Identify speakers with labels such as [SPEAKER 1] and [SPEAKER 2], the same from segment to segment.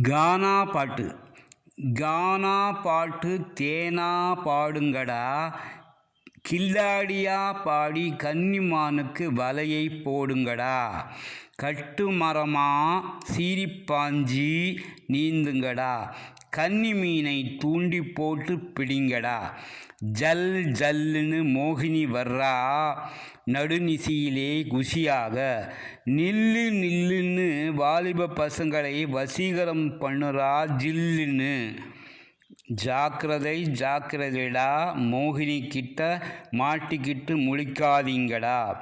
[SPEAKER 1] கானா பாட்டு. கானா பாட்டு தேனா பாடுங்கடா. கில்லாடியா பாடி கன்னிமானுக்கு வலையை போடுங்கடா. கட்டு மரமா சீறிப்பாஞ்சி நீந்துங்கடா. கன்னி மீனை தூண்டி போட்டு பிடிங்கடா. ஜல் ஜல்லுன்னு மோகினி வர்றா. நடுநிசியிலே குஷியாக. நில்லு நில்லுன்னு வாலிப பசங்களை வசீகரம் பண்ணுறா ஜில்லுன்னு. ஜாக்கிரதை ஜாக்கிரதைடா. மோகினி கிட்ட மாட்டிக்கிட்டு முழிக்காதீங்கடா.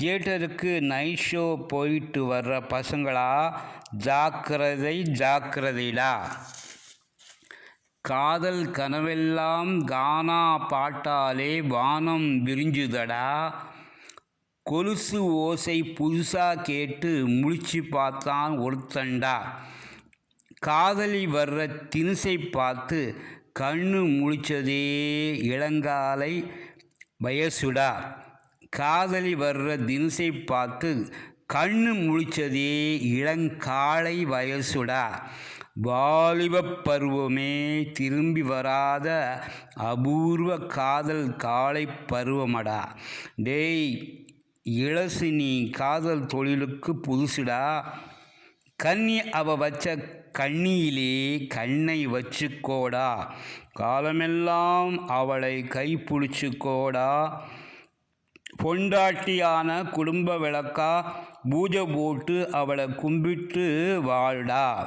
[SPEAKER 1] தியேட்டருக்கு நைட் ஷோ போயிட்டு வர்ற பசங்களா? ஜாக்கிரதை ஜாக்கிரதைடா. காதல் கனவெல்லாம் கானா பாட்டாலே வானம் விரிஞ்சுதடா. கொலுசு ஓசை புதுசாக கேட்டு முழிச்சு பார்த்தான் ஒருத்தண்டா. காதலி வர்ற தினுசை பார்த்து கண்ணு முழிச்சதே இளங்காலை வயசுடா. காதலி வர்ற தினுசை பார்த்து கண்ணு முழிச்சதே இளங்காலை வயசுடா. வாலிபப் பருவமே திரும்பி வராத அபூர்வ காதல் காலை பருவமடா. டேய் இளசினி காதல் தொழிலுக்கு புதுசுடா? கன்னி அவ வச்ச கண்ணியிலே கண்ணை வச்சுக்கோடா. காலமெல்லாம் அவளை கைப்பிடிச்சுக்கோடா பொண்டாட்டியான குடும்ப விளக்கா பூஜை போட்டு அவளை கும்பிட்டு வாழ்டா.